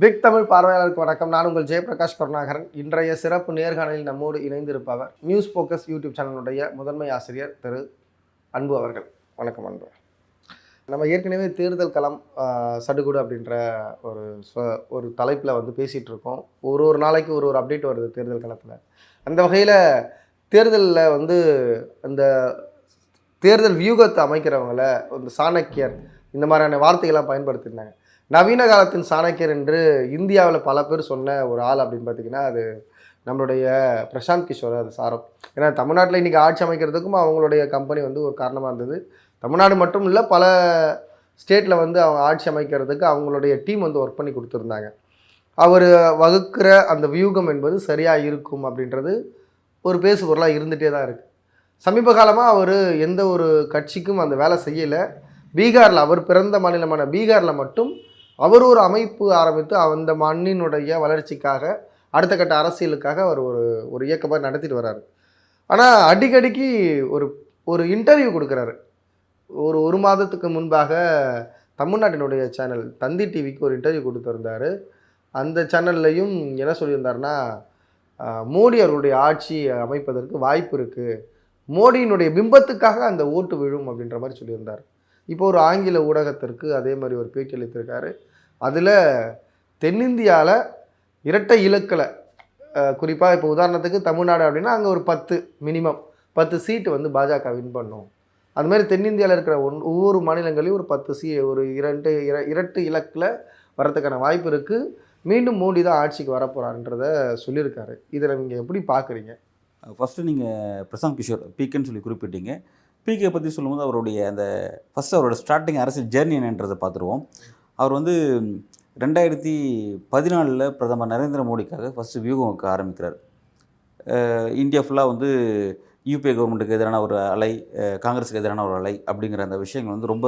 Big Tamil பார்வையாளருக்கு வணக்கம். நான் உங்கள் ஜெயபிரகாஷ் கருணாகரன். இன்றைய சிறப்பு நேர்காணலில் நம்மோடு இணைந்திருப்பவர் நியூஸ் போக்கஸ் யூடியூப் சேனலுடைய முதன்மை ஆசிரியர் திரு அன்பு அவர்கள். வணக்கம் அன்பு. நம்ம ஏற்கனவே தேர்தல் களம் சடுகுடு அப்படின்ற ஒரு ஒரு தலைப்பில் வந்து பேசிகிட்டு இருக்கோம். ஒரு ஒரு நாளைக்கு ஒரு ஒரு அப்டேட் வருது தேர்தல் களத்தில். அந்த வகையில் தேர்தலில் வந்து அந்த தேர்தல் வியூகத்தை அமைக்கிறவங்கள இந்த சாணக்கியர் இந்த மாதிரியான வார்த்தைகள்லாம் பயன்படுத்தியிருந்தாங்க. நவீன காலத்தின் சாணக்கியர் என்று இந்தியாவில் பல பேர் சொன்ன ஒரு ஆள் அப்படின்னு பார்த்தீங்கன்னா அது நம்மளுடைய பிரசாந்த் கிஷோர் அது சாரம். ஏன்னா தமிழ்நாட்டில் இன்றைக்கி ஆட்சி அமைக்கிறதுக்கும் அவங்களுடைய கம்பெனி வந்து ஒரு காரணமாக இருந்தது. தமிழ்நாடு மட்டும் இல்லை பல ஸ்டேட்டில் வந்து அவங்க ஆட்சி அமைக்கிறதுக்கு அவங்களுடைய டீம் வந்து ஒர்க் பண்ணி கொடுத்துருந்தாங்க. அவர் வகுக்கிற அந்த வியூகம் என்பது சரியாக இருக்கும் அப்படின்றது ஒரு பேசு பொருளாக இருந்துகிட்டே தான் இருக்குது சமீப காலமாக அவர் எந்த ஒரு கட்சிக்கும் அந்த வேலை செய்யலை. பீகாரில் அவர் பிறந்த மாநிலமான பீகாரில் மட்டும் அவர் ஒரு அமைப்பு ஆரம்பித்து அந்த மண்ணினுடைய வளர்ச்சிக்காக அடுத்த கட்ட அரசியலுக்காக அவர் ஒரு ஒரு இயக்கமாக நடத்திட்டு வர்றாரு ஆனால் அடிக்கடிக்கு ஒரு ஒரு இன்டர்வியூ கொடுக்குறாரு. ஒரு ஒரு மாதத்துக்கு முன்பாக தமிழ்நாட்டினுடைய சேனல் தந்தி டிவிக்கு ஒரு இன்டர்வியூ கொடுத்துருந்தாரு அந்த சேனல்லையும் என்ன சொல்லியிருந்தாருன்னா மோடி அவருடைய ஆட்சி அமைப்பதற்கு வாய்ப்பு இருக்குது மோடியினுடைய பிம்பத்துக்காக அந்த ஓட்டு விழும் அப்படின்ற மாதிரி சொல்லியிருந்தார். இப்போ ஒரு ஆங்கில ஊடகத்திற்கு அதே மாதிரி ஒரு பேட்டி அளித்திருக்காரு. அதில் தென்னிந்தியாவில் இரட்டை இலக்கில் குறிப்பாக இப்போ உதாரணத்துக்கு தமிழ்நாடு அப்படின்னா அங்கே ஒரு பத்து மினிமம் பத்து சீட்டு வந்து பாஜக வின் பண்ணும். அது மாதிரி தென்னிந்தியாவில் இருக்கிற ஒன் ஒவ்வொரு மாநிலங்களையும் ஒரு பத்து சீ ஒரு இரண்டு இர இரட்டு இலக்கில் வரத்துக்கான வாய்ப்பு இருக்குது மீண்டும் மோடி தான் ஆட்சிக்கு வரப்போகிறான்றத சொல்லியிருக்காரு. இதில் நீங்கள் எப்படி பார்க்குறீங்க ஃபஸ்ட்டு நீங்கள் பிரசாந்த் கிஷோர் பிகேன்னு சொல்லி குறிப்பிட்டீங்க. பிகே பற்றி சொல்லும்போது அவருடைய அந்த ஃபஸ்ட் அவரோட ஸ்டார்டிங் அரசியல் ஜேர்னி என்னன்றதை பார்த்துருவோம். அவர் வந்து ரெண்டாயிரத்தி பதினாலில் பிரதமர் நரேந்திர மோடிக்காக ஃபஸ்ட்டு வியூகம் வைக்க ஆரம்பிக்கிறார். இந்தியா ஃபுல்லாக வந்து யூபிஏ கவர்மெண்ட்டுக்கு எதிரான ஒரு அலை காங்கிரஸுக்கு எதிரான ஒரு அலை அப்படிங்கிற அந்த விஷயங்கள் வந்து ரொம்ப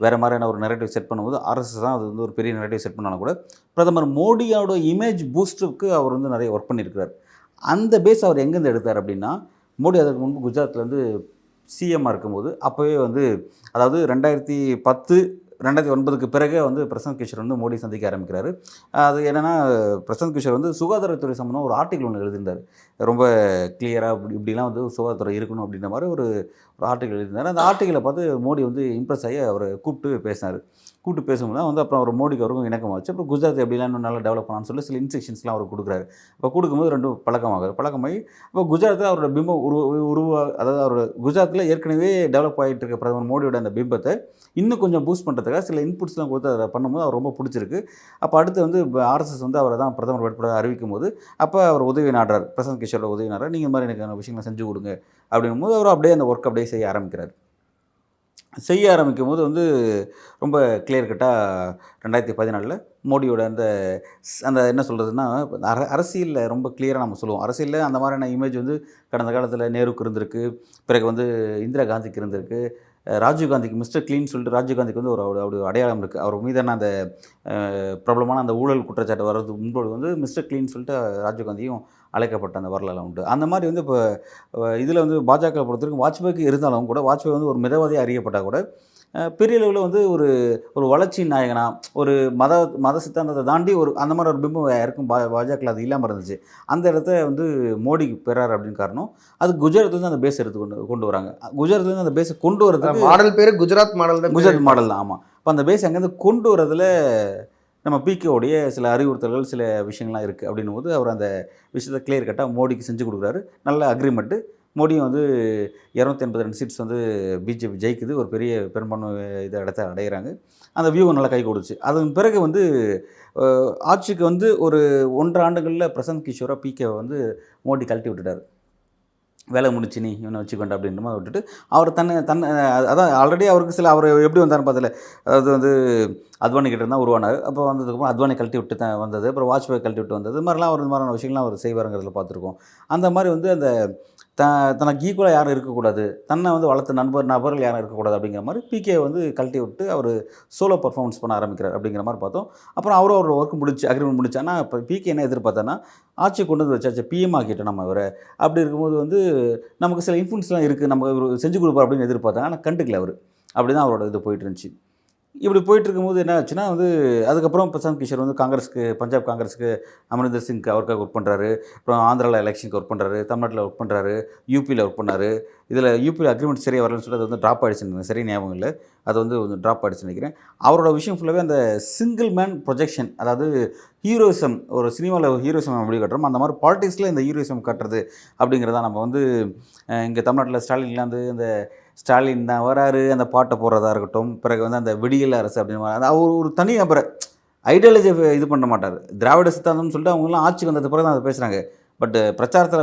வேறு மாதிரியான ஒரு நெரேட்டிவ் செட் பண்ணும்போது ஆர்எஸ்எஸ் தான் அது வந்து ஒரு பெரிய நெரேட்டிவ் செட் பண்ணாலும் கூட பிரதமர் மோடியோட இமேஜ் பூஸ்டுக்கு அவர் வந்து நிறைய ஒர்க் பண்ணியிருக்கிறார் அந்த பேஸ் அவர் எங்கேருந்து எடுத்தார் அப்படின்னா மோடி அதற்கு முன்பு குஜராத்லேருந்து சிஎம்மாக இருக்கும்போது அப்போவே வந்து அதாவது ரெண்டாயிரத்தி பத்து ரெண்டாயிரத்தி ஒன்பதுக்கு பிறகு வந்து பிரசாந்த் கிஷோர் வந்து மோடி சந்திக்க ஆரம்பிக்கிறாரு. அது என்னென்னா பிரசாந்த் கிஷோர் வந்து சுகாதாரத்துறை சம்மந்தமாக ஒரு ஆர்டிக்கல் ஒன்று எழுதியிருந்தார். ரொம்ப கிளியராக இப்படி இப்படிலாம் வந்து சுகாதாரத்துறை இருக்கணும் அப்படின்ற மாதிரி ஒரு ஒரு ஆர்டிக்கல் எழுதியிருந்தார். அந்த ஆர்டிக்கலை பார்த்து மோடி வந்து இம்ப்ரெஸ் ஆகி அவரை கூப்பிட்டு பேசினார். கூப்பிட்டு பேசும்போது தான் வந்து அப்புறம் அவர் மோடிக்கு அவருக்கும் இணக்கமாச்சு அப்புறம் குஜராத் எப்படிலாம் இன்னும் நல்லா டெவலப் பண்ணான்னு சொல்லி சில இன்ஸ்ட்ரக்ஷன்ஸ்லாம் அவர் கொடுக்குறாரு. அப்போ கொடுக்கும்போது ரெண்டும் பழக்கமாகுது. பழக்கமாகி அப்போ குஜராத்தில் அவரோட பிம்பம் உருவ உருவா அதாவது அவரோட குஜராத்தில் ஏற்கனவே டெவலப் ஆகிட்டு இருக்க பிரதமர் மோடியோட அந்த பிம்பத்தை இன்னும் கொஞ்சம் பூஸ்ட் பண்ணுறதுக்காக சில இன்புட்ஸ்லாம் கொடுத்து அதை பண்ணும்போது அவர் ரொம்ப பிடிச்சிருக்கு. அப்போ அடுத்து வந்து ஆர்எஸ்எஸ் வந்து அவரை தான் பிரதமர் வேட்பாளர் அறிவிக்கும் போது அப்போ அவர் உதவி நாடுறார். பிரசாந்த் கிஷோரோட உதவி நாடுறார். நீங்கள் மாதிரி எனக்கு விஷயங்களை செஞ்சு கொடுங்க. அப்படிங்கும் போது அவர் அப்படியே அந்த ஒர்க் அப்படியே செய்ய ஆரம்பிக்கிறார். செய்ய ஆரம்பிக்கும் போது வந்து ரொம்ப கிளியர் கட்டாக ரெண்டாயிரத்தி பதினாலில் மோடியோட அந்த அந்த என்ன சொல்கிறதுன்னா அர அரசியலில் ரொம்ப கிளியராக நம்ம சொல்லுவோம். அரசியலில் அந்த மாதிரியான இமேஜ் வந்து கடந்த காலத்தில் நேருக்கு இருந்திருக்கு பிறகு வந்து இந்திரா காந்திக்கு இருந்திருக்கு ராஜீவ்காந்திக்கு மிஸ்டர் க்ளீன் சொல்லிட்டு ராஜீவ் காந்திக்கு வந்து ஒரு அப்படி அடையாளம் இருக்குது அவர் மீதான அந்த பிரபலமான அந்த ஊழல் குற்றச்சாட்டு வர்றது முன்போது வந்து மிஸ்டர் க்ளீன் சொல்லிட்டு ராஜீவ்காந்தியும் அழைக்கப்பட்ட அந்த வரலாறு உண்டு. அந்த மாதிரி வந்து இப்போ இதில் வந்து பாஜக பொறுத்தவரைக்கும் வாஜ்பாய்க்கு இருந்தாலும் கூட வாஜ்பாய் வந்து ஒரு மிதவாதியாக அறியப்பட்டால் கூட பெரிய அளவில் வந்து ஒரு ஒரு வளர்ச்சி நாயகனா ஒரு மத மத சித்தாந்தத்தை தாண்டி ஒரு அந்த மாதிரி ஒரு பிம்பம் யாருக்கும் பா பாஜகவில் அது இல்லாமல் இருந்துச்சு. அந்த இடத்த வந்து மோடி பெறார் அப்படின்னு காரணம் அது குஜராத்லேருந்து அந்த பேஸ் எடுத்து கொண்டு கொண்டு வராங்க. குஜராத்லேருந்து அந்த பேஸை கொண்டு வரதுக்கு மாடல் பேர் குஜராத் மாடல் தான் குஜராத் மாடல் தான் ஆமாம் இப்போ அந்த பேஸ் அங்கேருந்து கொண்டு வரதுல நம்ம பிகேவுடைய சில அறிவுறுத்தல்கள் சில விஷயங்கள்லாம் இருக்குது அப்படின்னும் போது அவர் அந்த விஷயத்தை கிளியர் கட்டாக மோடிக்கு செஞ்சு கொடுக்குறாரு. நல்ல அக்ரிமெண்ட்டு மோடியும் வந்து இரநூத்தி எண்பது ரெண்டு சீட்ஸ் வந்து பிஜேபி ஜெயிக்குது. ஒரு பெரிய பெரும்பான்மை இதை இடத்த அடைகிறாங்க அந்த வியூவை நல்லா கை கொடுச்சு அதன் பிறகு வந்து ஆட்சிக்கு வந்து ஒரு ஒன்றரை ஆண்டுகளில் பிரசாந்த் கிஷோராக பிகே வந்து மோடி கழட்டி விட்டுட்டார். வேலை முடிச்சு நீ இவனை வச்சுக்கொண்ட அப்படின்ற மாதிரி விட்டுட்டு அவர் தன்னை தன்னை அதான் ஆல்ரெடி அவருக்கு சில அவர் எப்படி வந்தார்னு பார்த்தல அதாவது வந்து அத்வானி கிட்ட இருந்தால் உருவானார். அப்போ வந்ததுக்கப்புறம் அத்வானி கழட்டி விட்டு தான் வந்தது. அப்புறம் வாஜ்பாய் கழட்டி விட்டு வந்தது. இது மாதிரிலாம் அவர் இந்த மாதிரியான விஷயங்கள்லாம் அவர் செய்வாருங்கிறதுல பார்த்துருக்கோம். அந்த மாதிரி வந்து அந்த த தனக்கு ஈக்குவலாக யாரும் இருக்கக்கூடாது. தன்னை வந்து வளர்த்த நண்பர் நபர்கள் யாரும் இருக்கக்கூடாது அப்படிங்கிற மாதிரி பிகே வந்து கழட்டி விட்டு அவர் சோலோ பர்ஃபார்மன்ஸ் பண்ண ஆரம்பிக்கிறார் அப்படிங்கிற மாதிரி பார்த்தோம். அப்புறம் அவரும் அவரோட ஒர்க் முடிச்சு அக்ரிமெண்ட் முடிச்சானா இப்போ பிகே என்ன எதிர்பார்த்தான்னா ஆட்சி கொண்டு வந்து வச்சாச்சு பிஎம் ஆக்கிட்டோம் நம்ம இவரை. அப்படி இருக்கும்போது வந்து நமக்கு சில இன்ஃப்ளூன்ஸ்லாம் இருக்குது நம்ம இவர் செஞ்சு கொடுப்பார் அப்படின்னு எதிர்பார்த்தாங்க ஆனால் கண்டுக்கல அவர். அப்படி தான் அவரோட இது போயிட்டு இருந்துச்சு. இப்படி போயிட்டு இருக்கும்போது என்ன ஆச்சுன்னா வந்து அதுக்கப்புறம் பிரசாந்த் கிஷோர் வந்து காங்கிரஸுக்கு பஞ்சாப் காங்கிரஸுக்கு அமரிந்தர் சிங் அவருக்காக ஒர்க் பண்ணுறாரு அப்புறம் ஆந்திராவில் எலெக்ஷனுக்கு ஒர்க் பண்ணுறாரு தமிழ்நாட்டில் ஒர்க் பண்ணுறாரு யூபியில் ஒர்க் பண்ணாரு. இதில் யூபியில் அக்ரிமெண்ட் சரியாக வரலன்னு சொல்லி அது வந்து ட்ராப் ஆகிடுச்சுன்னு சரி ஞாபகம் இல்லை. அது வந்து கொஞ்சம் ட்ராப் ஆகிடுச்சுன்னு நினைக்கிறேன். அவரோட விஷயம் ஃபுல்லாகவே அந்த சிங்கிள் மேன் ப்ரொஜெக்ஷன் அதாவது ஹீரோயிசம் ஒரு சினிமாவில் ஹீரோயிசம் எப்படி கட்டுறோம் அந்த மாதிரி பாலிடிக்ஸில் இந்த ஹீரோயிசம் கட்டுறது அப்படிங்கிறத நம்ம வந்து இங்கே தமிழ்நாட்டில் ஸ்டாலின்லாம் வந்து இந்த ஸ்டாலின் தான் வராரு அந்த பாட்டை போடுறதா இருக்கட்டும் பிறகு வந்து அந்த விடியல் அரசு அப்படின்னு அது அவர் ஒரு தனி நபரை ஐடியாலஜி இது பண்ண மாட்டார். திராவிட சித்தாந்தம்னு சொல்லிட்டு அவங்களாம் ஆட்சிக்கு வந்தது பிறகு தான் அதை பேசுகிறாங்க பட் பிரச்சாரத்தில்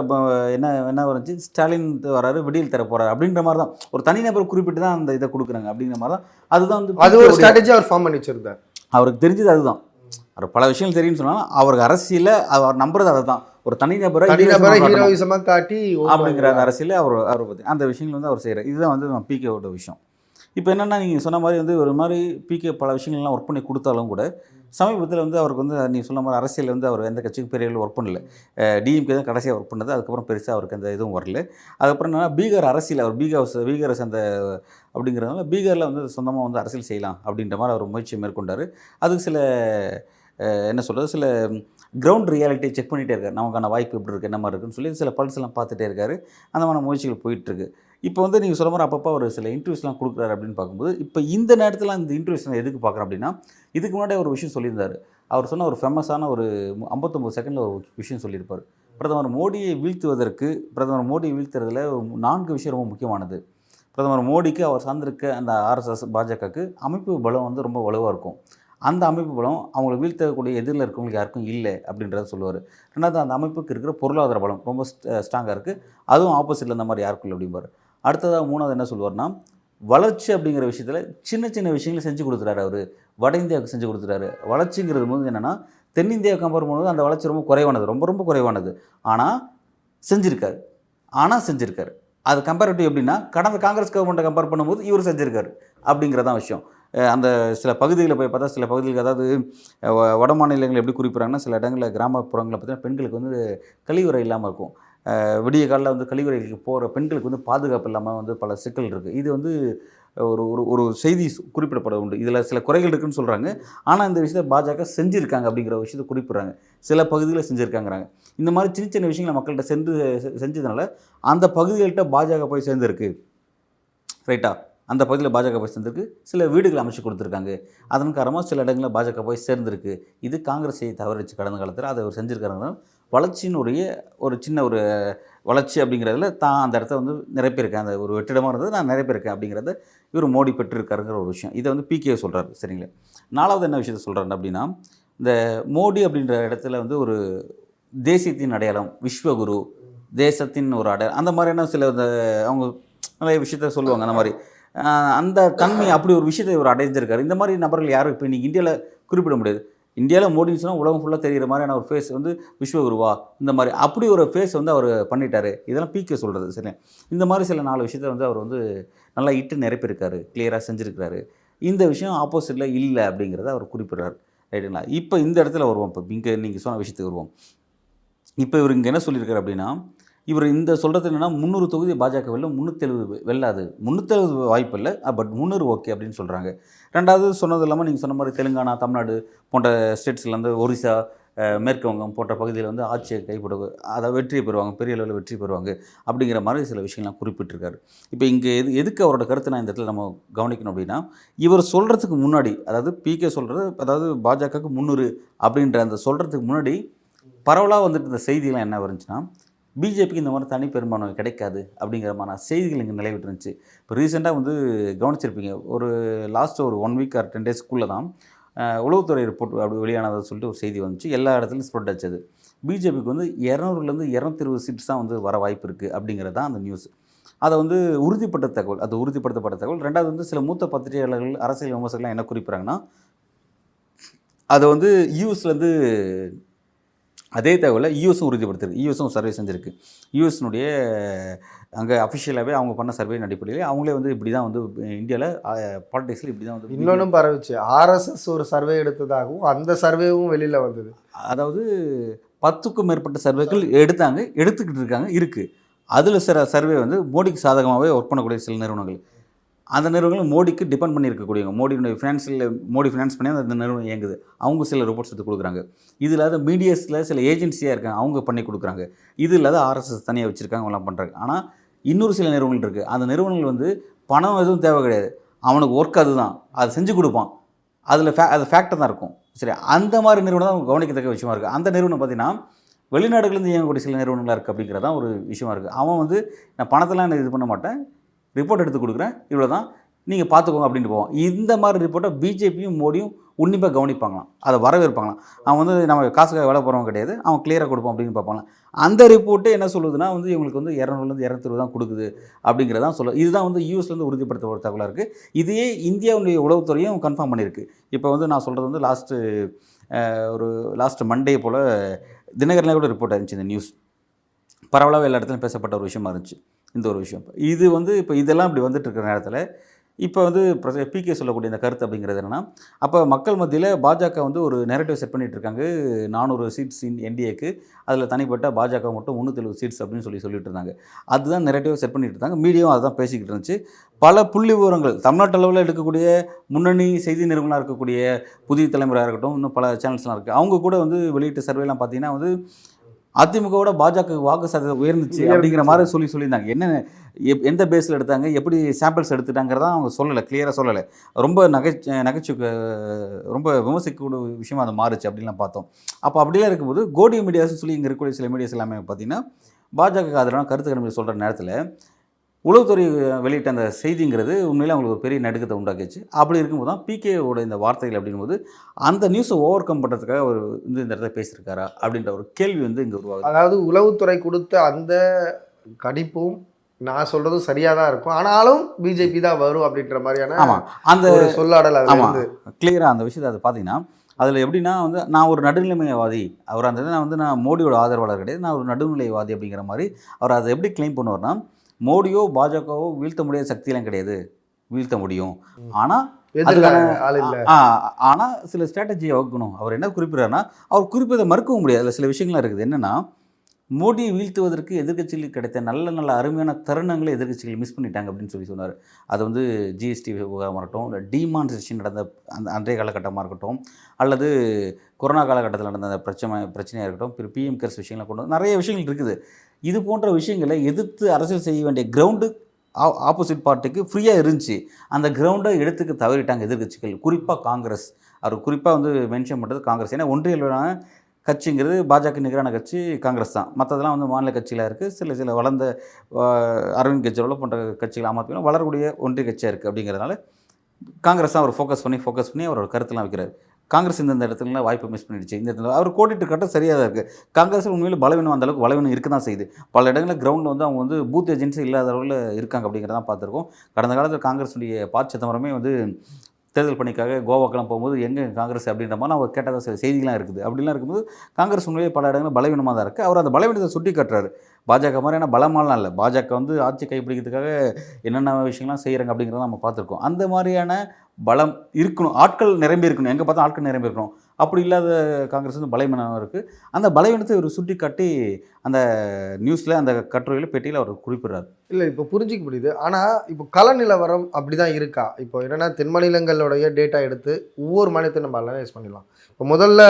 என்ன என்ன வந்துச்சு? ஸ்டாலின் வராரு விடியல் தர போறாரு அப்படின்ற மாதிரி தான். ஒரு தனிநபர் குறிப்பிட்டு தான் அந்த இதை கொடுக்குறாங்க அப்படிங்கிற மாதிரி தான். அதுதான் வந்து அது ஒரு ஸ்ட்ராட்டஜி அவர் ஃபார்ம் பண்ணி வச்சிருந்தார். அவருக்கு தெரிஞ்சது அதுதான். அவர் பல விஷயங்கள் தெரியும்னு சொன்னாலும் அவருக்கு அரசியல அவர் நம்புறது அதை தான் ஒரு தனிநபரை தனிநபரை heroism ஆ காட்டணும். ஹீரோயிசமா காட்டி அப்படிங்கிற அந்த அரசியல் அவர் அவர் பற்றி அந்த விஷயங்கள் வந்து அவர் செய்கிறார் இதுதான் வந்து நம்ம பிகேவோட விஷயம். இப்போ என்னென்னா நீங்கள் சொன்ன மாதிரி வந்து ஒரு மாதிரி பிகே பல விஷயங்கள்லாம் ஒர்க் பண்ணி கொடுத்தாலும் கூட சமீபத்தில் வந்து அவருக்கு வந்து நீ சொன்ன மாதிரி அரசியல் வந்து அவர் எந்த கட்சிக்கும் பெரிய ஒர்க் பண்ணல. டிஎம்கே தான் கடைசியாக ஒர்க் பண்ணது அதுக்கப்புறம் பெருசாக அவருக்கு அந்த இதுவும் வரல. அதுக்கப்புறம் என்னன்னா பீகார் அரசியல் அவர் பீகார் பீகாரை சேர்ந்த அப்படிங்கிறதுனால பீகாரில் வந்து சொந்தமாக வந்து அரசியல் செய்யலாம் அப்படின்ற மாதிரி அவர் முயற்சி மேற்கொண்டார். அதுக்கு சில என்ன சொல்கிறது சில கிரவுண்ட் ரியாலிட்டியை செக் பண்ணிகிட்டே இருக்காரு. நமக்கான வாய்ப்பு எப்படி இருக்குது என்ன மாதிரி இருக்குன்னு சொல்லி சில பல்ஸ்லாம் பார்த்துட்டே இருக்காரு. அந்த மாதிரி முயற்சிகள் போயிட்டுருக்கு. இப்போ வந்து நீங்கள் சொல்ல மாதிரி அப்பப்போ ஒரு சில இன்டர்வியூஸ்லாம் கொடுக்குறாரு அப்படின்னு பார்க்கும்போது இப்போ இந்த நேரத்தில் அந்த இன்டர்வியூஸ் நான் எதுக்கு பார்க்குறேன் அப்படின்னா இதுக்கு முன்னாடி ஒரு விஷயம் சொல்லியிருந்தார். அவர் சொன்ன ஒரு ஃபேமஸான ஒரு ஐம்பத்தொம்பது செகண்டில் ஒரு விஷயம் சொல்லியிருப்பார். பிரதமர் மோடியை வீழ்த்துவதற்கு பிரதமர் மோடியை வீழ்த்துறதுல நான்கு விஷயம் ரொம்ப முக்கியமானது. பிரதமர் மோடிக்கு அவர் சார்ந்திருக்க அந்த ஆர்எஸ்எஸ் பாஜகவுக்கு அமைப்பு பலம் வந்து ரொம்ப வலுவாக இருக்கும். அந்த அமைப்பு பலம் அவங்களை வீழ்த்தக்கூடிய எதிரில் இருக்கவங்களுக்கு யாருக்கும் இல்லை அப்படின்றத சொல்லுவார். ரெண்டாவது அந்த அமைப்புக்கு இருக்கிற பொருளாதார பலம் ரொம்ப ஸ்ட்ராங்காக இருக்குது அதுவும் ஆப்போசிட்டில் இந்த மாதிரி யாருக்கும் இல்லை அப்படிம்பாரு. அடுத்ததாக மூணாவது என்ன சொல்லுவார்னா வளர்ச்சி அப்படிங்கிற விஷயத்தில் சின்ன சின்ன விஷயங்களை செஞ்சு கொடுத்துறாரு அவர். வட இந்தியாவுக்கு செஞ்சு கொடுத்துறாரு வளர்ச்சிங்கிறது போது என்னென்னா தென்னிந்தியாவை கம்பேர் பண்ணும்போது அந்த வளர்ச்சி ரொம்ப குறைவானது ரொம்ப ரொம்ப குறைவானது. ஆனால் செஞ்சுருக்காரு. ஆனால் செஞ்சுருக்காரு. அது கம்பேரிட்டிவ் எப்படின்னா கடந்த காங்கிரஸ் கவர்மெண்ட்டை கம்பேர் பண்ணும்போது இவர் செஞ்சுருக்காரு. அப்படிங்கிறதான் விஷயம். அந்த சில பகுதிகளில் போய் பார்த்தா சில பகுதிகளுக்கு அதாவது வ- வட மாநிலங்கள் எப்படி குறிப்பிட்றாங்கன்னா சில இடங்களில் கிராமப்புறங்களில் பார்த்தீங்கன்னா பெண்களுக்கு வந்து கழிவுறை இல்லாமல் இருக்கும். விடிய காலையில் வந்து கழிவுறைகளுக்கு போகிற பெண்களுக்கு வந்து பாதுகாப்பு இல்லாமல் வந்து பல சிக்கல் இருக்குது இது வந்து ஒரு ஒரு ஒரு செய்தி குறிப்பிடப்பட உண்டு. இதில் சில குறைகள் இருக்குன்னு சொல்கிறாங்க ஆனால் இந்த விஷயத்தை பாஜக செஞ்சுருக்காங்க அப்படிங்கிற விஷயத்தை குறிப்பிட்றாங்க. சில பகுதிகளில் செஞ்சுருக்காங்கிறாங்க. இந்த மாதிரி சின்ன சின்ன விஷயங்களை மக்கள்கிட்ட சென்று செஞ்சதுனால அந்த பகுதிகள்கிட்ட பாஜக போய் சேர்ந்துருக்கு. ரைட்டா? அந்த பகுதியில் பாஜக போய் சேர்ந்திருக்கு. சில வீடுகள் அமைச்சு கொடுத்துருக்காங்க. அதன் காரணமாக சில இடங்களில் பாஜக போய் சேர்ந்திருக்கு. இது காங்கிரஸை தவறிச்சு கடந்த காலத்தில் அதை அவர் செஞ்சுருக்காங்க வளர்ச்சியினுடைய ஒரு சின்ன ஒரு வளர்ச்சி அப்படிங்கிறதுல தான் அந்த இடத்த வந்து நிரப்பியிருக்கேன் அந்த ஒரு வெற்றிடமாக இருந்தது நான் நிரப்பியிருக்கேன் அப்படிங்கிறத இவர் மோடி பெற்றிருக்காருங்கிற ஒரு விஷயம். இதை வந்து பிகே சொல்கிறாரு சரிங்களா? நாலாவது என்ன விஷயத்த சொல்கிறாரு அப்படின்னா இந்த மோடி அப்படின்ற இடத்துல வந்து ஒரு தேசியத்தின் அடையாளம் விஸ்வகுரு தேசத்தின் ஒரு அடையாளம். அந்த மாதிரியான சில இந்த அவங்க நிறைய விஷயத்த சொல்லுவாங்க. அந்த மாதிரி அந்த தன்மை அப்படி ஒரு விஷயத்தை இவர் அடைஞ்சிருக்காரு இந்த மாதிரி நபர்கள் யாரும் இப்போ இன்றைக்கி இந்தியாவில் குறிப்பிட முடியாது. இந்தியாவில் மோடின்னு சொன்னால் உலகம் ஃபுல்லாக தெரிகிற மாதிரியான ஒரு ஃபேஸ் வந்து விஸ்வகுருவா இந்த மாதிரி அப்படி ஒரு ஃபேஸ் வந்து அவர் பண்ணிட்டார். இதெல்லாம் பிகே சொல்கிறது சரி இந்த மாதிரி சில நாலு விஷயத்த வந்து அவர் வந்து நல்லா இட்டு நிரப்பியிருக்காரு கிளியராக செஞ்சுருக்கிறாரு. இந்த விஷயம் ஆப்போசிட்டில் இல்லை அப்படிங்கிறத அவர் குறிப்பிடுறாரு. ரைட்டுங்களா இப்போ இந்த இடத்துல வருவோம் இப்போ இங்கே நீங்கள் சொன்ன விஷயத்துக்கு வருவோம். இப்போ இவர் இங்கே என்ன சொல்லியிருக்காரு அப்படின்னா இவர் இந்த சொல்கிறது என்னென்னா முந்நூறு தொகுதி பாஜக வெல்ல முந்நூற்றெழுபது வெல்லாது. முந்நூற்றெழுபது வாய்ப்பு இல்லை பட் முந்நூறு ஓகே அப்படின்னு சொல்கிறாங்க ரெண்டாவது சொன்னது இல்லாமல் நீங்கள் சொன்ன மாதிரி தெலுங்கானா தமிழ்நாடு போன்ற ஸ்டேட்ஸ்லேருந்து ஒரிசா மேற்கு வங்கம் போன்ற பகுதியில் வந்து ஆட்சியை கைப்பட அதை வெற்றியை பெறுவாங்க பெரிய அளவில் வெற்றி பெறுவாங்க அப்படிங்கிற மாதிரி சில விஷயங்கள்லாம் குறிப்பிட்டிருக்காரு. இப்போ இங்கே எது எதுக்கு அவரோட கருத்தை நான் இந்த இடத்துல நம்ம கவனிக்கணும் அப்படின்னா இவர் சொல்கிறதுக்கு முன்னாடி அதாவது பிகே சொல்கிறது அதாவது பாஜகவுக்கு முந்நூறு அப்படின்ற அந்த சொல்கிறதுக்கு முன்னாடி பரவலாக வந்துட்டு இந்த செய்தியெல்லாம் என்ன வந்துச்சுன்னா பிஜேபிக்கு இந்த மாதிரி தனி பெரும்பான்மை கிடைக்காது அப்படிங்கிற மாதிரி செய்திகள் இங்கே நிலவிட்டு இருந்துச்சு இப்போ ரீசெண்டாக வந்து கவனிச்சிருப்பீங்க ஒரு லாஸ்ட் ஒரு ஒன் வீக் ஆர் டென் டேஸ்க்குள்ளே தான் உளவுத்துறை ரிப்போர்ட் அப்படி வெளியானதை சொல்லிட்டு ஒரு செய்தி வந்துச்சு. எல்லா இடத்துலையும் ஸ்ப்ரெட் ஆச்சது. பிஜேபிக்கு வந்து இரநூறுலேருந்து இரநூத்தி இருபது சீட்ஸ் தான் வந்து வர வாய்ப்பு இருக்குது அப்படிங்கிறது தான் அந்த நியூஸ் அதை வந்து உறுதிப்பட்ட தகவல் அது உறுதிப்படுத்தப்பட்ட தகவல். ரெண்டாவது வந்து சில மூத்த பத்திரிகையாளர்கள் அரசியல் விமர்சகர்கள்லாம் என்ன குறிப்பிட்றாங்கன்னா அதை வந்து யூஎஸ்லேருந்து அதே தகவலை யூஎஸும் உறுதிப்படுத்திருக்கு. யூஎஸும் சர்வே செஞ்சுருக்கு. யூஎஸ்னுடைய அங்கே அஃபிஷியலாகவே அவங்க பண்ண சர்வே அடிப்படையில் அவங்களே வந்து இப்படி தான் வந்து இந்தியாவில் பாலிடிக்ஸில் இப்படி தான் வந்து இன்னொன்னும் பரவுச்சு. ஆர்எஸ்எஸ் ஒரு சர்வே எடுத்ததாகவும் அந்த சர்வேவும் வெளியில வந்தது. அதாவது பத்துக்கும் மேற்பட்ட சர்வேக்கள் எடுத்தாங்க எடுத்துக்கிட்டு இருக்காங்க இருக்குது அதில் சில சர்வே வந்து மோடிக்கு சாதகமாகவே ஒர்க் பண்ணக்கூடிய சில நிறுவனங்கள். அந்த நிறுவனங்கள் மோடிக்கு டிபெண்ட் பண்ணியிருக்கக்கூடியவங்க. மோடியுடைய ஃபினான்ஷியல் மோடி ஃபினான்ஸ் பண்ணி அந்த நிறுவனம் இயங்குது. அவங்க சில ரிப்போர்ட்ஸ் எடுத்து கொடுக்குறாங்க. இது இல்லாத மீடியஸில் சில ஏஜென்சியாக இருக்காங்க அவங்க பண்ணி கொடுக்குறாங்க. இது இல்லாத ஆர்எஸ்எஸ் தனியாக வச்சுருக்காங்க அவங்களாம் பண்ணுறாங்க ஆனால் இன்னொரு சில நிறுவனங்கள் இருக்குது அந்த நிறுவனங்கள் வந்து பணம் எதுவும் தேவை கிடையாது. அவனுக்கு ஒர்க் அதுதான். அதை செஞ்சு கொடுப்பான். அதில் ஃபே அது ஃபேக்டர் தான் இருக்கும். சரி அந்த மாதிரி நிறுவனம் தான் கவனிக்கத்தக்க விஷயமா இருக்குது அந்த நிறுவனம் பார்த்தீங்கன்னா வெளிநாடுகள்லேருந்து இயங்கக்கூடிய சில நிறுவனங்களாக இருக்குது அப்படிங்கிறதான் ஒரு விஷயமா இருக்குது அவன் வந்து நான் பணத்தெல்லாம் இது பண்ண மாட்டேன். ரிப்போர்ட் எடுத்து கொடுக்குறேன். இவ்வளோ தான் நீங்கள் பார்த்துக்கோங்க அப்படின்ட்டு போவோம். இந்த மாதிரி ரிப்போர்ட்டை பிஜேபியும் மோடியும் உன்னிப்பாக கவனிப்பாங்களாம். அதை வரவேற்பாங்களாம். அவன் வந்து நம்ம காசுக்காக வேலை போகிறவங்க கிடையாது. அவன் கிளியராக கொடுப்பான் அப்படின்னு பார்ப்பாங்களாம். அந்த ரிப்போர்ட்டு என்ன சொல்லுதுன்னா வந்து இவங்களுக்கு வந்து இரநூறுலேருந்து இரநூத்தி தான் கொடுக்குது அப்படிங்கிறதான் சொல்ல இதுதான் வந்து யூஎஸ்லேருந்து உறுதிப்படுத்த ஒரு தகவலாக இருக்குது இதையே இந்தியாவுடைய உளவுத்துறையும் கன்ஃபார்ம் பண்ணியிருக்கு. இப்போ வந்து நான் சொல்கிறது வந்து லாஸ்ட்டு ஒரு லாஸ்ட் மண்டே போல் தினகரனில் கூட ரிப்போர்ட் இருந்துச்சு இந்த நியூஸ் பரவலாக எல்லா இடத்துலையும் பேசப்பட்ட ஒரு விஷயமா இருந்துச்சு. இந்த ஒரு விஷயம். இது வந்து இப்போ இதெல்லாம் இப்படி வந்துட்டு இருக்கிற நேரத்தில் இப்போ வந்து பிகே சொல்லக்கூடிய இந்த கருத்து அப்படிங்கிறது என்னென்னா அப்போ மக்கள் மத்தியில் பாஜக வந்து ஒரு நெரட்டிவ் செட் பண்ணிகிட்டு இருக்காங்க. நானூறு சீட்ஸ் இன் என்டிஏக்கு அதில் தனிப்பட்ட பாஜக மட்டும் முந்நூற்றி சீட்ஸ் அப்படின்னு சொல்லி சொல்லிட்டு இருந்தாங்க. அதுதான் நெரட்டிவ் செட் பண்ணிட்டு இருந்தாங்க. மீடியாவும் அதுதான் பேசிக்கிட்டு இருந்துச்சு. பல புள்ளி விவரங்கள் தமிழ்நாட்டு அளவில் எடுக்கக்கூடிய முன்னணி செய்தி நிறுவனங்களாக இருக்கக்கூடிய புதிய தலைமுறையாக இருக்கட்டும் இன்னும் பல சேனல்ஸ்லாம் இருக்குது அவங்க கூட வந்து வெளியிட்ட சர்வேலாம் பார்த்தீங்கன்னா வந்து அதிமுகவோட பாஜக வாக்கு சதவீதம் உயர்ந்துச்சு அப்படிங்கிற மாதிரி சொல்லி சொல்லியிருந்தாங்க. என்ன எந்த பேஸில் எடுத்தாங்க? எப்படி சாம்பிள்ஸ் எடுத்துட்டாங்கிறத அவங்க சொல்லலை கிளியராக சொல்லலை. ரொம்ப நகை நகைச்சு ரொம்ப விமர்சிக்கக்கூடிய விஷயமா அது மாறுச்சு அப்படின்லாம் பார்த்தோம். அப்போ அப்படிலாம் இருக்கும்போது கோடி மீடியாஸ் சொல்லி இங்கே இருக்கக்கூடிய சில மீடியாஸ் எல்லாமே பார்த்தீங்கன்னா பாஜக அதெல்லாம் கருத்து கணிப்பு சொல்கிற நேரத்தில் உளவுத்துறை வெளியிட்ட அந்த செய்திங்கிறது உண்மையிலே அவங்களுக்கு ஒரு பெரிய நடுக்கத்தை உண்டாக்கிச்சு. அப்படி இருக்கும்போது தான் பிகேவோட இந்த வார்த்தைகள் அப்படிங்கும்போது அந்த நியூஸை ஓவர் கம் பண்ணுறதுக்காக அவர் வந்து இந்த இடத்துல பேசியிருக்காரா அப்படின்ற ஒரு கேள்வி வந்து இங்கே உருவாகுது. அதாவது உளவுத்துறை கொடுத்த அந்த கணிப்பும் நான் சொல்றதும் சரியா தான் இருக்கும். ஆனாலும் பிஜேபி தான் வரும் அப்படின்ற மாதிரியான ஆமாம் அந்த ஒரு சொல்லாடல் ஆமாம் கிளியராக அந்த விஷயத்தை அதை பார்த்தீங்கன்னா அதில் எப்படின்னா வந்து நான் ஒரு நடுநிலைமைவாதி அவர் அந்த நான் வந்து நான் மோடியோட ஆதரவாளர் கிடையாது நான் ஒரு நடுநிலைவாதி அப்படிங்கிற மாதிரி அவர் அதை எப்படி க்ளைம் பண்ணுவார்னா மோடியோ பாஜகவோ வீழ்த்த முடியாத சக்தியெல்லாம் கிடையாது. வீழ்த்த முடியும். ஆனால் ஆனால் சில ஸ்ட்ராட்டஜியை வகுக்கணும். அவர் என்ன குறிப்பிட்றாருன்னா அவர் குறிப்பதை மறுக்கவும் முடியாது. அதில் சில விஷயங்கள்லாம் இருக்குது. என்னென்னா மோடியை வீழ்த்துவதற்கு எதிர்க்கட்சிகளுக்கு கிடைத்த நல்ல நல்ல அருமையான தருணங்களை எதிர்க்கட்சிகள் மிஸ் பண்ணிட்டாங்க அப்படின்னு சொல்லி சொன்னார். அது வந்து ஜிஎஸ்டி விவகாரமாக இருக்கட்டும் இல்லை டிமானிசேஷன் நடந்த அந்த அன்றைய காலகட்டமாக இருக்கட்டும் அல்லது கொரோனா காலகட்டத்தில் நடந்த அந்த பிரச்சனை பிரச்சனையாக இருக்கட்டும் பிற பிஎம் கேர்ஸ் விஷயங்களை கொண்டு நிறைய விஷயங்கள் இருக்குது. இது போன்ற விஷயங்களை எதிர்த்து அரசியல் செய்ய வேண்டிய கிரவுண்டு ஆப்போசிட் பார்ட்டிக்கு ஃப்ரீயாக இருந்துச்சு. அந்த கிரவுண்டை எடுத்துக்க தவறிட்டாங்க எதிர்க்கட்சிகள். குறிப்பாக காங்கிரஸ். அவர் குறிப்பாக வந்து மென்ஷன் பண்ணுறது காங்கிரஸ். ஏன்னா ஒன்றிய கட்சிங்கிறது பாஜக நிகரான கட்சி காங்கிரஸ் தான். மற்றதெல்லாம் வந்து மாநில கட்சிகளாக இருக்குது சில சில வளர்ந்த அரவிந்த் கெஜ்ரிவால் போன்ற கட்சிகள் அமர்த்தினா வளரக்கூடிய ஒன்றிய கட்சியாக இருக்குது அப்படிங்கிறதுனால காங்கிரஸ் தான் அவர் ஃபோக்கஸ் பண்ணி ஃபோக்கஸ் பண்ணி அவரோட கருத்துலாம் வைக்கிறார். காங்கிரஸ் இந்த இடத்துல வாய்ப்பு மிஸ் பண்ணிடுச்சு. இந்த இடத்துல அவர் கோடிட்டு கட்ட சரியாக தான் இருக்குது காங்கிரஸ் உண்மையில் பலவீனம் அந்த அளவுக்கு பலவீனம் இருக்க தான் செய்யுது. பல இடங்களில் கிரவுண்டில் வந்து அவங்க வந்து பூத் ஏஜென்சி இல்லாத அளவில் இருக்காங்க அப்படிங்கிறதான் பார்த்துருக்கோம். கடந்த காலத்தில் காங்கிரஸுடைய ப சிதம்பரமே வந்து தேர்தல் பணிக்காக கோவாக்கெல்லாம் போகும்போது எங்கே காங்கிரஸ் அப்படின்ற மாதிரி அவர் கேட்டதாக சில செய்திகள்லாம் இருக்குது. அப்படிலாம் இருக்கும்போது காங்கிரஸ் உண்மையிலே பல இடங்களில் பலவீனமாக தான் இருக்குது அவர் அந்த பலவீனத்தை சுட்டி காட்டுறாரு. பாஜக மாதிரியான பலமாலாம் இல்லை. பாஜக வந்து ஆட்சி கைப்பிடிக்கிறதுக்காக என்னென்ன விஷயங்கள்லாம் செய்கிறாங்க அப்படிங்கிறத நம்ம பார்த்துருக்கோம். அந்த மாதிரியான பலம் இருக்கணும். ஆட்கள் நிரம்பி இருக்கணும். எங்கே பார்த்தா ஆட்கள் நிரம்பி இருக்கணும். அப்படி இல்லாத காங்கிரஸ் வந்து பலவீனம் இருக்குது அந்த பலவீனத்தை இவர் சுட்டி காட்டி அந்த நியூஸில் அந்த கட்டுரையில் பெட்டியில் அவர் குறிப்பிடுறாரு. இல்லை இப்போ புரிஞ்சிக்க முடியுது. ஆனால் இப்போ கல நிலவரம் அப்படி தான் இருக்கா? இப்போ என்னென்னா தென் மாநிலங்களுடைய டேட்டா எடுத்து ஒவ்வொரு மாநிலத்தையும் நம்ம அனலைஸ் பண்ணிடலாம். இப்போ முதல்ல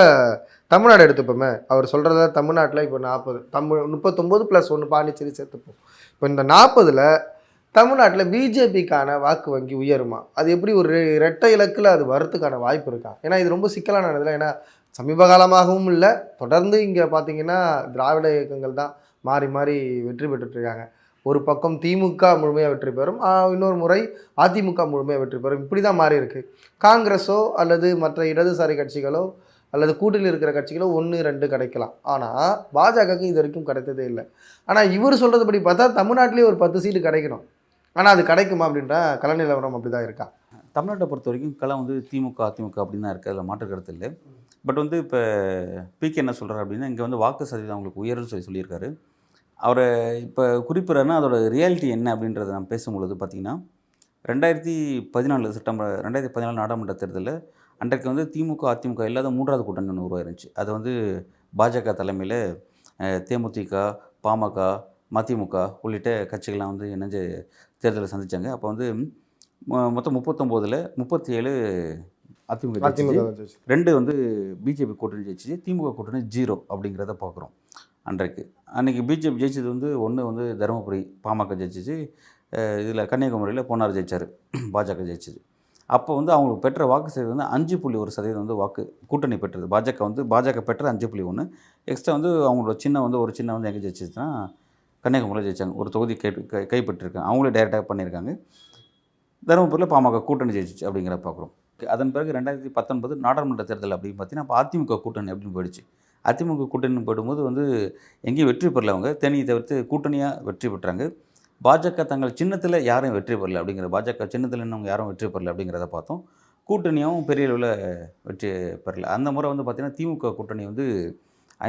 தமிழ்நாடு எடுத்துப்போமே. அவர் சொல்கிறத தமிழ்நாட்டில் இப்போ நாற்பது தமிழ் முப்பத்தொம்போது ப்ளஸ் ஒன்று பாண்டிச்சேரி சேர்த்துப்போம். இப்போ இந்த நாற்பதில் தமிழ்நாட்டில் பிஜேபிக்கான வாக்கு வங்கி உயருமா? அது எப்படி ஒரு இரட்டை இலக்கில் அது வரத்துக்கான வாய்ப்பு இருக்கா? ஏன்னா இது ரொம்ப சிக்கலான இதில் ஏன்னா சமீப காலமாகவும் இல்லை தொடர்ந்து இங்கே பார்த்தீங்கன்னா திராவிட இயக்கங்கள் தான் மாறி மாறி வெற்றி பெற்றுட்டு இருக்காங்க. ஒரு பக்கம் திமுக முழுமையாக வெற்றி பெறும் இன்னொரு முறை அதிமுக முழுமையாக வெற்றி பெறும். இப்படி தான் மாறி இருக்கு. காங்கிரஸோ அல்லது மற்ற இடதுசாரி கட்சிகளோ அல்லது கூட்டில் இருக்கிற கட்சிகளோ ஒன்று ரெண்டு கிடைக்கலாம். ஆனால் பாஜகவுக்கு இது வரைக்கும் கிடைத்ததே இல்லை. ஆனால் இவர் சொல்கிறதுபடி பார்த்தா தமிழ்நாட்டிலேயே ஒரு பத்து சீட்டு கிடைக்கணும். ஆனால் அது கிடைக்குமா அப்படின்ற கள நிலவரம் அப்படி தான் இருக்கா. தமிழ்நாட்டை பொறுத்த வரைக்கும் களம் வந்து திமுக அதிமுக அப்படின்னு தான் இருக்குது அதில் மாற்று கருத்து இல்லை. பட் வந்து இப்போ பிகே என்ன சொல்கிறார் அப்படின்னா இங்கே வந்து வாக்கு சதவீதம் அவங்களுக்கு உயரும்னு சொல்லி சொல்லியிருக்காரு. அவரை இப்போ குறிப்பிட்றாருன்னா அதோட ரியாலிட்டி என்ன அப்படின்றத நான் பேசும்பொழுது பார்த்தீங்கன்னா ரெண்டாயிரத்தி பதினாலு செப்டம்பர் ரெண்டாயிரத்தி பதினாலு நாடாளுமன்ற தேர்தலில் அன்றைக்கு வந்து திமுக அதிமுக இல்லாத மூன்றாவது கூட்டணி ஒன்று உருவாயிருந்துச்சு. அது வந்து பாஜக தலைமையில் தேமுதிக பாமக மதிமுக உள்ளிட்ட கட்சிகள்லாம் வந்து இணைஞ்சு தேர்தலை சந்திச்சாங்க. அப்போ வந்து மொத்தம் முப்பத்தொம்போதில் முப்பத்தி ஏழு அதிமுக. ரெண்டு வந்து பிஜேபி கூட்டணி ஜெயிச்சிச்சு. திமுக கூட்டணி ஜீரோ அப்படிங்கிறத பார்க்குறோம் அன்றைக்கு. அன்றைக்கி பிஜேபி ஜெயிச்சது வந்து ஒன்று வந்து தருமபுரி பாமக ஜெயிச்சிச்சு. இதில் கன்னியாகுமரியில் பொன்னார் ஜெயிச்சார். பாஜக ஜெயிச்சது அப்போ வந்து அவங்களுக்கு பெற்ற வாக்கு சதவீதம் வந்து அஞ்சு புள்ளி ஒரு சதவீதம் வந்து வாக்கு கூட்டணி பெற்றது. பாஜக வந்து பாஜக பெற்றது அஞ்சு புள்ளி ஒன்று எக்ஸ்ட்ரா வந்து அவங்களோட சின்ன வந்து ஒரு சின்ன வந்து எங்கே ஜெயிச்சிச்சுன்னா கன்னியாகுமரியில் ஜெயிச்சாங்க. ஒரு தொகுதி கை கைப்பற்றிருக்காங்க. அவங்களே டைரெக்டாக பண்ணியிருக்காங்க. தருமபுரியில் பாமக கூட்டணி ஜெயிச்சிச்சு அப்படிங்கிறத பார்க்குறோம். அதன் பிறகு ரெண்டாயிரத்தி பத்தொன்பது நாடாளுமன்ற தேர்தல் அப்படின்னு பார்த்தீங்கன்னா இப்போ அதிமுக கூட்டணி அப்படின்னு போயிடுச்சு. அதிமுக கூட்டணி போடும்போது வந்து எங்கேயும் வெற்றி பெறல அவங்க. தேனியை தவிர்த்து கூட்டணியாக வெற்றி பெற்றாங்க. பாஜக தங்கள் சின்னத்தில் யாரும் வெற்றி பெறல அப்படிங்கிற பாஜக சின்னத்தில் இன்னும் யாரும் வெற்றி பெறல அப்படிங்கிறத பார்த்தோம். கூட்டணியும் பெரிய அளவில் வெற்றி பெறல. அந்த முறை வந்து பார்த்திங்கன்னா திமுக கூட்டணி வந்து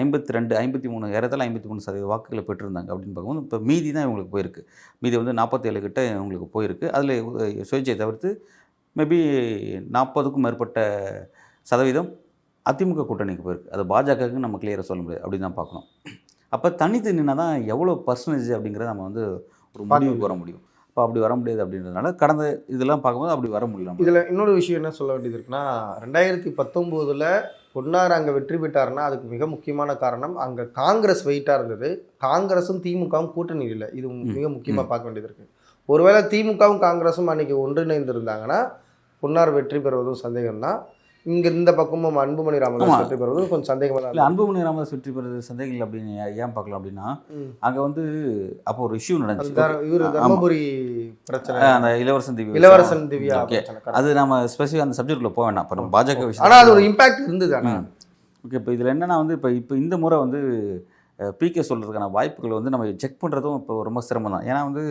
ஐம்பத்தி ரெண்டு ஐம்பத்தி மூணு ஏறத்தாழ ஐம்பத்தி மூணு சதவீத வாக்குகளை பெற்றிருந்தாங்க அப்படின்னு பார்க்கும்போது இப்போ மீதி தான் இவங்களுக்கு போயிருக்கு. மீதி வந்து நாற்பத்தேழு கிட்ட இவங்களுக்கு போயிருக்கு. அதில் சுயேட்சையை தவிர்த்து மேபி நாற்பதுக்கும் மேற்பட்ட சதவீதம் அதிமுக கூட்டணிக்கு போயிருக்கு. அது பாஜகவுக்கு நம்ம கிளியராக சொல்ல முடியாது. அப்படின்னு தான் பார்க்கணும். அப்போ தனித்து நின்னா தான் எவ்வளோ பர்சன்டேஜ் அப்படிங்கிறத நம்ம வந்து ஒரு முடிவுக்கு வர முடியும். அப்போ அப்படி வர முடியாது அப்படின்றதுனால கடந்த இதெல்லாம் பார்க்கும்போது அப்படி வர முடியல. இதில் இன்னொரு விஷயம் என்ன சொல்ல வேண்டியது இருக்குன்னா ரெண்டாயிரத்தி பத்தொம்போதில் பொன்னார் அங்கே வெற்றி பெற்றாருன்னா அதுக்கு மிக முக்கியமான காரணம் அங்கே காங்கிரஸ் வெயிட்டாக இருந்தது. காங்கிரஸும் திமுகவும் கூட்டணி இல்லை. இது மிக முக்கியமாக பார்க்க வேண்டியது இருக்கு. ஒருவேளை திமுகவும் காங்கிரஸும் அன்னைக்கு ஒன்றிணைந்து இருந்தாங்கன்னா பொன்னார் வெற்றி பெறுவதும் சந்தேகம் தான் இங்கே இந்த பக்கமும் அன்புமணி ராமதாஸ். வெற்றி பெறுவதும் கொஞ்சம் சந்தேகமாக இல்லை. அன்புமணி ராமதாஸ் வெற்றி பெறுறது சந்தேகம் இல்லை அப்படின்னு ஏன் பார்க்கலாம் அப்படின்னா. அங்கே வந்து அப்போ ஒரு இஷ்யூ நடந்துச்சு இவரு. தர்மபுரி பிரச்சனை அந்த இளவரசன் திவ்யா இளவரசன் திவ்யா. அது நம்ம ஸ்பெசிஃபிக் அந்த சப்ஜெக்டில் போக வேண்டாம் இப்போ நம்ம பாஜக விஷயம் ஆனா அது ஒரு இம்பாக்ட் இருந்தது ஓகே இப்போ இதில் என்னென்னா வந்து இப்போ இப்போ இந்த முறை வந்து பிகே சொல்கிறதுக்கான வாய்ப்புகள் வந்து நம்ம செக் பண்ணுறதும் இப்போ ரொம்ப சிரமம் தான் ஏன்னா வந்து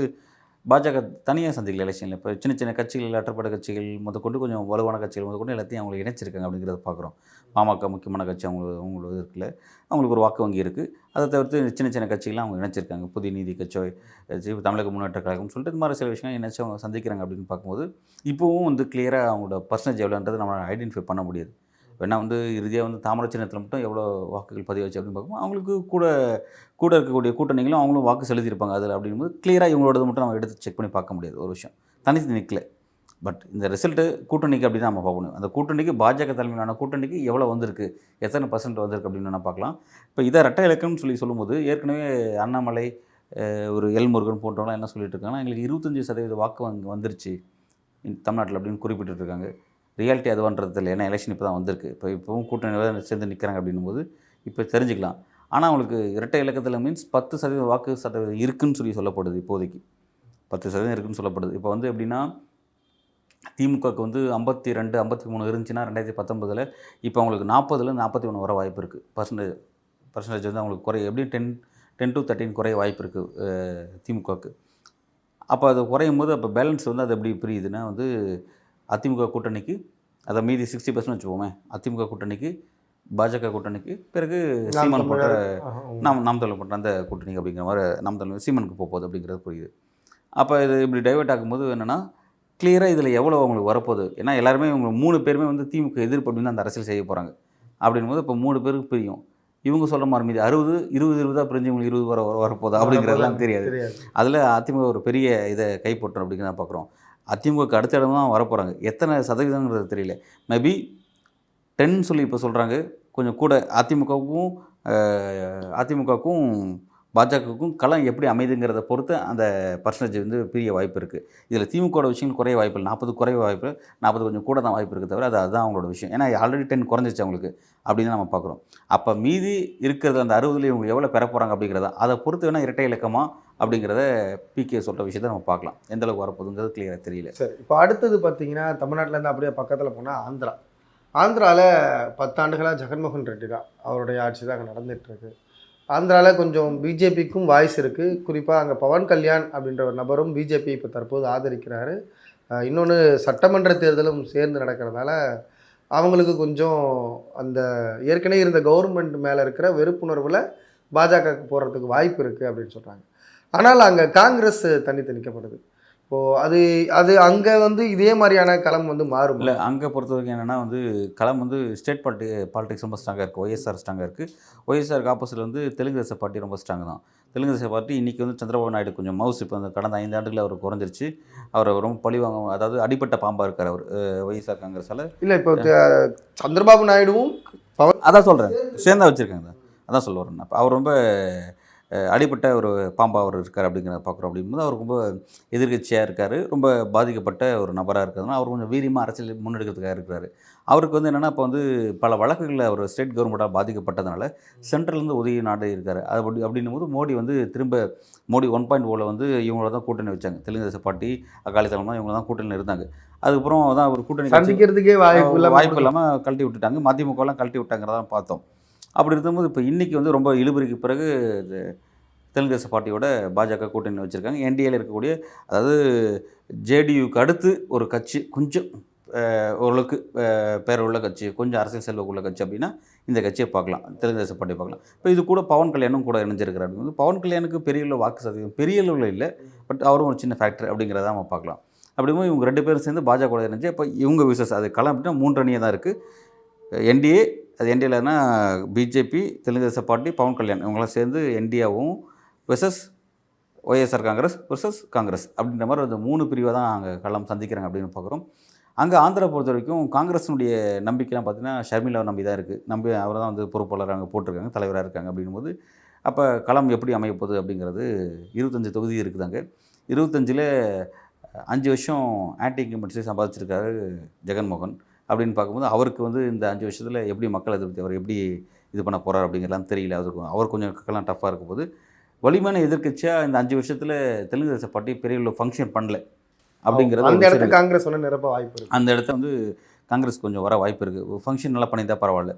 பாஜக தனியாக சந்திக்கல எலெக்ஷனில். இப்போ சின்ன சின்ன கட்சிகள் அற்றப்பட்ட கட்சிகள் முதற்கொண்டு கொஞ்சம் வலுவான கட்சிகள் முதற்கொண்டு எல்லாத்தையும் அவங்களை இணைச்சிருக்காங்க அப்படிங்கிறத பார்க்குறோம் பாமக முக்கியமான கட்சி அவங்களுக்கு அவங்களோட இருக்குல்ல. அவங்களுக்கு ஒரு வாக்கு வங்கி இருக்குது அதை தவிர்த்து சின்ன சின்ன கட்சிகள்லாம் அவங்க இணைச்சிருக்காங்க. புதிய நீதி கட்சி தமிழக முன்னேற்ற கழகம் சொல்லிட்டு இந்த மாதிரி சில விஷயங்கள் இணைச்சி அவங்க சந்திக்கிறாங்க அப்படின்னு பார்க்கும்போது இப்போவும் வந்து கிளியராக அவங்களோட பர்சனேஜ் எவ்வளோன்றது நம்மளால் ஐடென்டிஃபை பண்ண முடியாது. வேணா வந்து இறுதியாக வந்து தாமரை சின்னத்தில் மட்டும் எவ்வளோ வாக்குகள் பதிவாச்சு அப்படின்னு பார்க்கும்போது அவங்களுக்கு கூட கூட இருக்கக்கூடிய கூட்டணிகளும் அவங்களும் வாக்கு செலுத்தியிருப்பாங்க அதில் அப்படிங்கும்போது கிளியராக இவங்களோடது மட்டும் நம்ம எடுத்து செக் பண்ணி பார்க்க முடியாது ஒரு விஷயம். தனித்து நிற்கல பட் இந்த ரிசல்ட்டு கூட்டணிக்கு அப்படி தான் நம்ம பார்க்கணும். அந்த கூட்டணிக்கு பாஜக தலைமையிலான கூட்டணிக்கு எவ்வளோ வந்திருக்கு எத்தனை பர்சன்ட் வந்திருக்கு அப்படின்னு நான் பார்க்கலாம். இப்போ இதை ரெட்டை இலக்கம்னு சொல்லி சொல்லும்போது ஏற்கனவே அண்ணாமலை ஒரு எல் முருகன் போன்றவங்களாம் என்ன சொல்லிட்டு இருக்காங்கன்னா எங்களுக்கு இருபத்தஞ்சி சதவீத வாக்கு வந்து வந்துருச்சு தமிழ்நாட்டில் அப்படின்னு குறிப்பிட்டுருக்காங்க. ரியாலிட்டி அதுவான்றது இல்லை ஏன்னா எலெக்ஷன் இப்போ தான் வந்திருக்கு. இப்போ இப்போவும் கூட்டணியில் சேர்ந்து நிற்கிறாங்க அப்படின்னும் போது இப்போ தெரிஞ்சுக்கலாம். ஆனால் அவங்களுக்கு இரட்டை இலக்கத்தில் மீன்ஸ் பத்து சதவீத வாக்கு சதவீதம் இருக்குன்னு சொல்லி சொல்லப்படுது இப்போதைக்கு. பத்து சதவீதம் இருக்குன்னு சொல்லப்படுது. இப்போ வந்து எப்படின்னா திமுகவுக்கு வந்து ஐம்பத்தி ரெண்டு ஐம்பத்தி மூணு இருந்துச்சுன்னா ரெண்டாயிரத்தி பத்தொம்பதில் இப்போ அவங்களுக்கு நாற்பதுலேருந்து நாற்பத்தி ஒன்று வர வாய்ப்பு இருக்குது பர்சன்டேஜ் பர்சன்டேஜ் வந்து அவங்களுக்கு குறைய எப்படியும் டென் டென் டு தேர்ட்டின் குறைய வாய்ப்பு இருக்குது திமுகவுக்கு. அப்போ அது குறையும் போது அப்போ பேலன்ஸ் வந்து அது எப்படி புரியுதுன்னா வந்து அதிமுக கூட்டணிக்கு அதை மீதி சிக்ஸ்டி பர்சன்ட் வச்சுப்போமே அதிமுக கூட்டணிக்கு பாஜக கூட்டணிக்கு பிறகு சீமான் போன்ற நாம் நாம் தமிழ் பண்ணுற அந்த கூட்டணி அப்படிங்கிற மாதிரி நாம் தமிழ் சீமனுக்கு போக போகுது அப்படிங்கிறது புரியுது. அப்போ இது இப்படி டைவெர்ட் ஆகும்போது என்னென்னா கிளியராக இதில் எவ்வளோ அவங்களுக்கு வரப்போகுது? ஏன்னா எல்லாருமே இவங்க மூணு பேருமே வந்து திமுக எதிர்ப்பு அப்படின்னு அந்த அரசியல் செய்ய போகிறாங்க அப்படிங்கும்போது இப்போ மூணு பேருக்கு பிரியும். இவங்க சொல்கிற மாதிரி மீதி அறுபது இருபது இருபதாக பிரிஞ்சு இவங்களுக்கு இருபது வர வர- வரப்போகுது அப்படிங்கிறதெல்லாம் தெரியாது. தெரியாது. அதில் அதிமுக ஒரு பெரிய இதை கைப்பற்றும் அப்படிங்கிறத பார்க்குறோம். அதிமுகக்கு அடுத்த இடம் தான் வரப்போகிறாங்க எத்தனை சதவீதங்கிறது தெரியல. மேபி டென் சொல்லி இப்போ சொல்கிறாங்க கொஞ்சம் கூட அதிமுகவுக்கும் அதிமுகவுக்கும் பாஜகவுக்கும் களம் எப்படி அமைதுங்கிறத பொறுத்து அந்த பர்சன்டேஜ் வந்து பெரிய வாய்ப்பு இருக்குது இதில் திமுகவோட விஷயங்கள் குறைய வாய்ப்பு இல்லை. நாற்பது குறைய வாய்ப்பு நாற்பது கொஞ்சம் கூட தான் வாய்ப்பு இருக்குது தவிர அது அதுதான் அவங்களோட விஷயம். ஏன்னா ஆல்ரெடி டென் குறைஞ்சிச்சு அவங்களுக்கு அப்படின்னு நம்ம பார்க்குறோம். அப்போ மீதி இருக்கிறது அந்த அறுபதுல இவங்க எவ்வளோ பெற போகிறாங்க அப்படிங்கிறத அதை பொறுத்து வேணால் இரட்டை இலக்கமாக அப்படிங்கிறத பிகே சொல்கிற விஷயத்தை நம்ம பார்க்கலாம். எந்த அளவுக்கு வரப்போகுதுங்கிறது கிளியராக தெரியல. சரி இப்போ அடுத்தது பார்த்தீங்கன்னா தமிழ்நாட்டிலேருந்து அப்படியே பக்கத்தில் போனால் ஆந்திரா. ஆந்திராவில் பத்தாண்டுகளாக ஜெகன்மோகன் ரெட்டி தான் அவருடைய ஆட்சி தான் அங்கே நடந்துகிட்ருக்கு ஆந்திராவில் கொஞ்சம் பிஜேபிக்கும் வாய்ஸ் இருக்குது குறிப்பாக அங்கே பவன் கல்யாண் அப்படின்ற ஒரு நபரும் பிஜேபி இப்போ தற்போது ஆதரிக்கிறாரு. இன்னொன்று சட்டமன்ற தேர்தலும் சேர்ந்து நடக்கிறதால அவங்களுக்கு கொஞ்சம் அந்த ஏற்கனவே இருந்த கவர்மெண்ட் மேலே இருக்கிற வெறுப்புணர்வில் பாஜகவுக்கு போகிறதுக்கு வாய்ப்பு இருக்குது அப்படின்னு சொல்கிறாங்க ஆனால் அங்கே காங்கிரஸ் தனித்து நிற்கப்படுது இப்போது அது அது அங்கே வந்து இதே மாதிரியான களம் வந்து மாறும்? இல்லை அங்கே பொறுத்த வரைக்கும் என்னென்னா வந்து களம் வந்து ஸ்டேட் பாலிட்டி பாலிடிக்ஸ் ரொம்ப ஸ்ட்ராங்காக இருக்குது ஒய்எஸ்ஆர் ஸ்ட்ராங்காக இருக்குது ஒய்எஸ்ஆருக்கு ஆப்போசிட் வந்து தெலுங்கு தேச பார்ட்டி ரொம்ப ஸ்ட்ராங் தான். தெலுங்கு தேச பார்ட்டி இன்றைக்கி வந்து சந்திரபாபு நாயுடு கொஞ்சம் மவுஸ் இப்போ அந்த கடந்த ஐந்து ஆண்டுகளில் அவர் குறைஞ்சிருச்சு. அவரை ரொம்ப பழி வாங்க அதாவது அடிப்பட்ட பாம்பாக இருக்கார் அவர் ஒய்எஸ்ஆர் காங்கிரஸால். இல்லை இப்போ சந்திரபாபு நாயுடுவும் அதான் சொல்கிறேன் சேர்ந்தா வச்சுருக்காங்க. அதான் சொல்ல வரேன். அப்போ அவர் ரொம்ப அடிப்பட்ட ஒரு பாம்பா அவர் இருக்கார் அப்படிங்கிறத பார்க்குறோம் அப்படிங்கும்போது அவர் ரொம்ப எதிர்கட்சியாக இருக்கார் ரொம்ப பாதிக்கப்பட்ட ஒரு நபராக இருக்கிறதுனால அவர் கொஞ்சம் வீரியமாக அரசியல் முன்னெடுக்கிறதுக்காக இருக்கிறாரு. அவருக்கு வந்து என்னென்னா இப்போ வந்து பல வழக்குகளில் அவர் ஸ்டேட் கவர்மெண்ட்டால் பாதிக்கப்பட்டதுனால சென்ட்ரல்லேருந்து உதவி நாடு இருக்கார். அது அப்படி அப்படின்னும் போது மோடி வந்து திரும்ப மோடி ஒன் பாயிண்ட் ஓவில் வந்து இவங்கள தான் கூட்டணி வச்சாங்க. தெலுங்கு தேச பார்ட்டி அகாலி தலைமை இவங்க தான் கூட்டணியில் இருந்தாங்க. அதுக்கப்புறம் தான் அவர் கூட்டணி சந்திக்கிறதுக்கே வாய்ப்பு வாய்ப்பு இல்லாமல் கழட்டி விட்டுட்டாங்க. மதிமுகலாம் கழட்டி விட்டாங்கிறத பார்த்தோம். அப்படி இருக்கும்போது இப்போ இன்றைக்கி வந்து ரொம்ப இழுபறிக்கு பிறகு இது தெலுங்கு தேச பார்ட்டியோட பாஜக கூட்டணி வச்சுருக்காங்க. என்டிஏல இருக்கக்கூடிய அதாவது ஜேடியுக்கு அடுத்து ஒரு கட்சி கொஞ்சம் ஓரளவுக்கு அஹ், உள்ள கட்சி கொஞ்சம் அரசியல் செல்வாக்குள்ள கட்சி அப்படின்னா இந்த கட்சியை பார்க்கலாம். தெலுங்கு தேச பார்ட்டியை பார்க்கலாம். இப்போ இது கூட பவன் கல்யாணும் கூட இணைஞ்சிருக்கிறார் வந்து பவன் கல்யாணுக்கு பெரிய அளவு வாக்கு சதவீதம் பெரிய அளவில் இல்லை. பட் அவரும் ஒரு சின்ன ஃபேக்டர் அப்படிங்கிறத நம்ம பார்க்கலாம். அப்படிங்கும்போது இவங்க ரெண்டு பேரும் சேர்ந்து பாஜக கூட இணைஞ்சு இப்போ இவங்க விசஸ் அது களம் அப்படின்னா மூன்று அணியாக தான் இருக்குது என்டிஏ அது என்டிஏலனா பிஜேபி தெலுங்கு தேச பார்ட்டி பவன் கல்யாண். இவங்களாம் சேர்ந்து என்டிஏவும் versus YSR Congress versus Congress அப்படின்ற மாதிரி அந்த மூணு பிரிவை தான் அங்கே களம் சந்திக்கிறாங்க அப்படின்னு பார்க்குறோம் அங்கே ஆந்திரா பொறுத்த வரைக்கும் காங்கிரஸினுடைய நம்பிக்கைலாம் பார்த்திங்கன்னா ஷர்மிலாவை நம்பி தான் இருக்குது நம்பி அவர் தான் வந்து பொறுப்பாளர் அங்கே போட்டிருக்காங்க தலைவராக இருக்காங்க அப்படிங்கும்போது அப்போ களம் எப்படி அமையப்போகுது அப்படிங்கிறது இருபத்தஞ்சு தொகுதி இருக்குதாங்க இருபத்தஞ்சில் அஞ்சு வருஷம் ஆன்டி இன்கம்பன்சி சம்பாதிச்சிருக்காரு ஜெகன்மோகன். அப்படின்னு பார்க்கும்போது அவருக்கு வந்து இந்த அஞ்சு வருஷத்தில் எப்படி மக்கள் எதிர்த்து அவர் எப்படி இது பண்ண போகிறார் அப்படிங்கிறலாம் தெரியல. அவருக்கு அவர் கொஞ்சம் கக்கலாம் டஃப்பாக இருக்கும்போது வலிமையான எதிர்க்கட்சியாக இந்த அஞ்சு வருஷத்தில் தெலுங்கு தேச பார்ட்டி பெரிய அளவு ஃபங்க்ஷன் பண்ணல அப்படிங்கிறது அந்த ஒரு இடத்துல. காங்கிரஸ் ஒன்று நிரப்ப வாய்ப்பு இருக்கு. அந்த இடத்த வந்து காங்கிரஸ் கொஞ்சம் வர வாய்ப்பு இருக்குது ஃபங்க்ஷன் நல்லா பண்ணியிருந்தா பரவாயில்ல.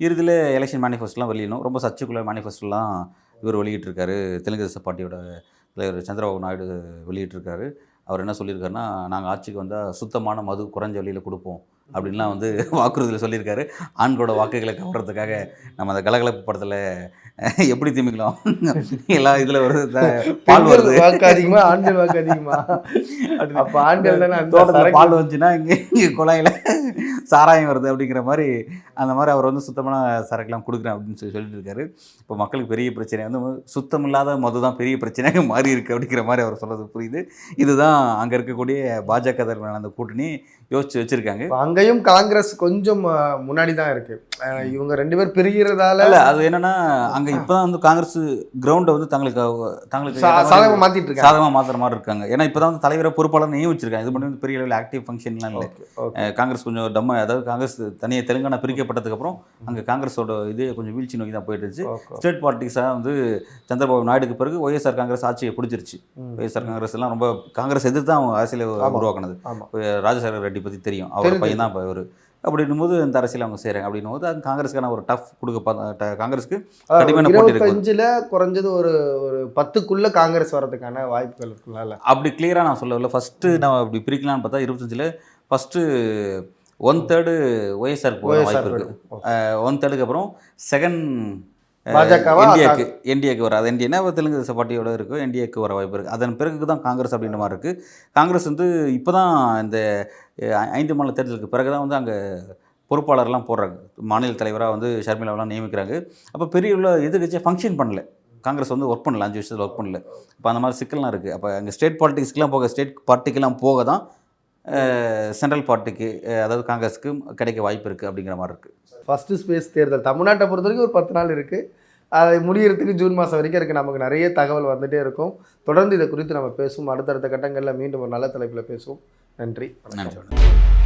இறுதியில் எலெக்ஷன் மேனிஃபெஸ்டோலாம் வெளியிடணும். ரொம்ப சர்ச்சுக்குள்ள மேனிஃபெஸ்டோலாம் இவர் வெளியிட்டிருக்காரு. தெலுங்கு தேச பார்ட்டியோட தலைவர் சந்திரபாபு நாயுடு வெளியிட்டிருக்காரு. அவர் என்ன சொல்லியிருக்காருன்னா நாங்கள் ஆட்சிக்கு வந்தால் சுத்தமான மது குறைஞ்ச விலையில் கொடுப்போம். அப்படின்லாம் வந்து வாக்குறுதியில் சொல்லியிருக்காரு. ஆண்களோட வாக்குகளை கவர்றதுக்காக நம்ம அந்த கலகலப்பு படத்தில் எப்படி திமிக்கலாம் எல்லா இதில் ஒரு பால் வருது. வாக்கு அதிகமா ஆண்கள் வாக்கு அதிகமா? அப்ப ஆண்கள் தானே தோட்டத்தில் பால் வந்துச்சுன்னா இங்கே இங்கே குழாயில் சாராயம் வருது அப்படிங்கிற மாதிரி அந்த மாதிரி அவர் வந்து சுத்தமான சரக்குலாம் கொடுக்குறேன் அப்படின்னு சொல்லி சொல்லிட்டு இருக்காரு. இப்போ மக்களுக்கு பெரிய பிரச்சனை வந்து சுத்தம் இல்லாத மது தான் பெரிய பிரச்சனையாக மாறி இருக்கு அப்படிங்கிற மாதிரி அவர் சொல்றது புரியுது. இதுதான் அங்கே இருக்கக்கூடிய பாஜக தலைமையிலான அந்த கூட்டணி. யோசிச்சு வச்சிருக்காங்க. அங்கேயும் காங்கிரஸ் கொஞ்சம் முன்னாடி தான் இருக்கு. இவங்க ரெண்டு பேர் பிரிகிறதால இல்ல அது என்னன்னா அங்க இப்பதான் வந்து காங்கிரஸ் கிரவுண்டை வந்து தங்களுக்கு தங்களுக்கு சாதகமா மாத்திட்டு இருக்காங்க. சாதகமா மாத்துற மாதிரி இருக்காங்க. ஏன்னா இப்பதான் வந்து தலைவரை பொறுப்பாளர் நியமிச்சிருக்காங்க இது வந்து பெரிய அளவில் ஆக்டிவ் ஃபங்க்ஷன்லாம் இல்லை. காங்கிரஸ் கொஞ்சம் டம்ம அதாவது காங்கிரஸ் தனியாக தெலுங்கானா பிரிக்கப்பட்டதுக்கப்புறம் அங்கே காங்கிரஸோட இது கொஞ்சம் வீழ்ச்சி நோக்கி தான் போயிட்டு இருந்துச்சு. ஸ்டேட் பார்ட்டிஸாக வந்து சந்திரபாபு நாயுடுக்கு பிறகு ஒய்எஸ்ஆர் காங்கிரஸ் ஆட்சியை பிடிச்சிருச்சு. ஒய்எஸ்ஆர் காங்கிரஸ் எல்லாம் ரொம்ப காங்கிரஸ் எதிர்த்து தான் அவங்க அரசியலை. உருவாக்குனது. ராஜசேகர ரெட்டி பற்றி தெரியும். அவர் பையன் தான் இப்போ அவர் அப்படின்னும் போது இந்த அரசியல் அவங்க செய்கிறாங்க அப்படின்னும் போது அது காங்கிரஸ்க்கான ஒரு டஃப் கொடுக்க காங்கிரஸ்க்கு கடுமையான. இருபத்தஞ்சுல குறைஞ்சது ஒரு ஒரு பத்துக்குள்ள காங்கிரஸ் வர்றதுக்கான வாய்ப்புகள் இருக்குல்ல அப்படி கிளியராக நான் சொல்லவில்லை ஃபஸ்ட்டு நான் அப்படி பிரிக்கலாம்னு பார்த்தா இருபத்தஞ்சில் ஃபஸ்ட்டு ஒன் தேர்டு ஒய்எஸ்ஆர் வாய்ப்பு இருக்குது ஒன் தேர்டுக்கு அப்புறம் செகண்ட் என்டிஏக்கு என்டிஏக்கு வராது என்டிஏனா தெலுங்கு தேச பார்ட்டியோட இருக்கும் என்டிஏக்கு வர வாய்ப்பு இருக்குது அதன் பிறகு தான் காங்கிரஸ் அப்படின்ற மாதிரி இருக்குது காங்கிரஸ் வந்து இப்போ தான் இந்த ஐந்து மாநில தேர்தலுக்கு பிறகு தான் வந்து அங்கே பொறுப்பாளர்லாம் போடுறாங்க. மாநில தலைவராக வந்து ஷர்மிளாவெல்லாம் நியமிக்கிறாங்க. அப்போ பெரிய உள்ள எதிர்கட்சியாக ஃபங்க்ஷன் பண்ணல. காங்கிரஸ் வந்து ஒர்க் பண்ணல அஞ்சு வருஷத்தில் ஒர்க் பண்ணல. இப்போ அந்த மாதிரி சிக்கல்லாம் இருக்குது அப்போ அங்கே ஸ்டேட் பாலிட்டிக்ஸ்க்கெலாம் போக ஸ்டேட் பார்ட்டிக்கெல்லாம் போக தான் சென்ட்ரல் பார்ட்டிக்கு அதாவது காங்கிரஸுக்கு கிடைக்க வாய்ப்பு இருக்குது அப்படிங்கிற மாதிரி இருக்குது ஃபர்ஸ்ட் ஸ்பேஸ் தேர்தல். தமிழ்நாட்டை பொறுத்த வரைக்கும் ஒரு பத்து நாள் இருக்கு. அதை முடியறதுக்கு ஜூன் மாதம் வரைக்கும் இருக்கு. நமக்கு நிறைய தகவல் வந்துட்டே இருக்கும். தொடர்ந்து இதை குறித்து நம்ம பேசுவோம். அடுத்தடுத்த கட்டங்களில் மீண்டும் ஒரு நல்ல தலைப்பில் பேசுவோம். நன்றி. நன்றி.